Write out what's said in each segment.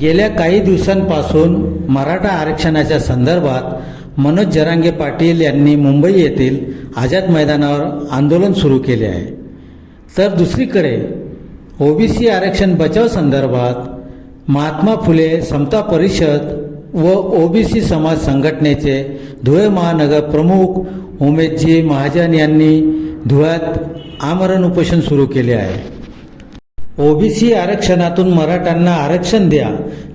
गेल्या काही दिवसांपासून मराठा आरक्षणाच्या संदर्भात मनोज जरांगे पाटील यांनी मुंबई येथील आझाद मैदानावर आंदोलन सुरू केले आहे. तर दुसरीकडे ओबीसी आरक्षण बचाव संदर्भात महात्मा फुले समता परिषद व ओबीसी समाज संघटनेचे धुळे महानगर प्रमुख उमेशजी महाजन यांनी धुळ्यात आमरण उपोषण सुरू केले आहे. ओबीसी आरक्षणातून मराठ्यांना आरक्षण द्या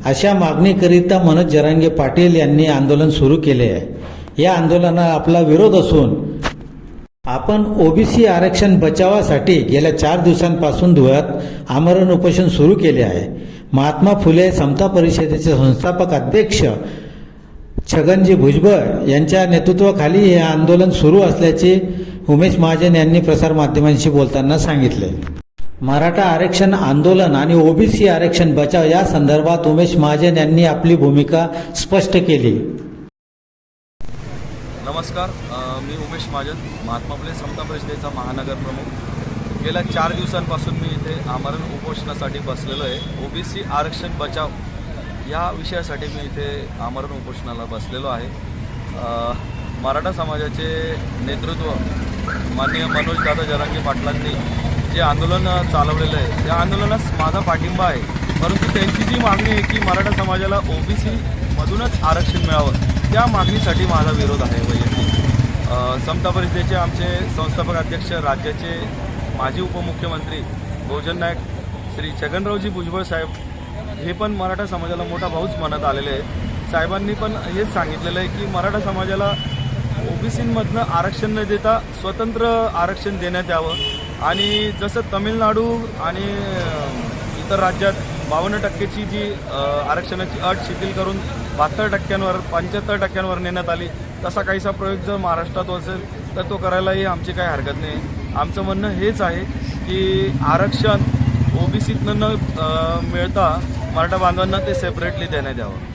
अशा मागणीकरिता मनोज जरांगे पाटील यांनी आंदोलन सुरू केले आहे. या आंदोलनाला आपला विरोध असून आपण ओबीसी आरक्षण बचावासाठी गेल्या चार दिवसांपासून धुळ्यात आमरण उपोषण सुरू केले आहे. महात्मा फुले समता परिषदेचे संस्थापक अध्यक्ष छगनजी भुजबळ यांच्या नेतृत्वाखाली हे आंदोलन सुरू असल्याचे उमेश महाजन यांनी प्रसारमाध्यमांशी बोलताना सांगितले. मराठा आरक्षण आंदोलन आणि ओबीसी आरक्षण बचाव या संदर्भात उमेश महाजन यांनी आपली भूमिका स्पष्ट केली. नमस्कार मी उमेश महाजन महात्मा फुले समता परिषदेचा महानगर प्रमुख. गेल्या चार दिवसांपासून मी इथे आमरण उपोषणासाठी बसलेलो आहे. ओबीसी आरक्षण बचाव या विषयासाठी मी इथे आमरण उपोषणाला बसलेलो आहे. मराठा समाजाचे नेतृत्व माननीय मनोज दादा जरांगे पाटलांनी जे आंदोलन चालवलेलं आहे त्या आंदोलनास माझा पाठिंबा आहे. परंतु त्यांची जी मागणी आहे की मराठा समाजाला ओबीसी मधूनच आरक्षण मिळावं त्या मागणीसाठी माझा विरोध आहे वैयक्तिक. समता परिषदेचे आमचे संस्थापक अध्यक्ष राज्याचे माजी उपमुख्यमंत्री भोजन नायक श्री छगनरावजी भुजबळ साहेब हे पण मराठा समाजाला मोठा भाऊच म्हणत आलेले आहे साहेबांनी पण हेच सांगितलेलं आहे की मराठा समाजाला ओबीसीमधनं आरक्षण न देता स्वतंत्र आरक्षण देण्यात यावं. आणि जसं तमिळनाडू आणि इतर राज्यात बावन्न टक्केची जी आरक्षणाची अट शिथिल करून बहात्तर टक्क्यांवर पंच्याहत्तर टक्क्यांवर नेण्यात आली तसा काहीसा प्रयोग जर महाराष्ट्रात असेल तर तो करायलाही आमची काही हरकत नाही. आमचं म्हणणं हेच आहे की आरक्षण ओबीसीतनं न मिळता मराठा बांधवांना ते सेपरेटली देण्यात यावं.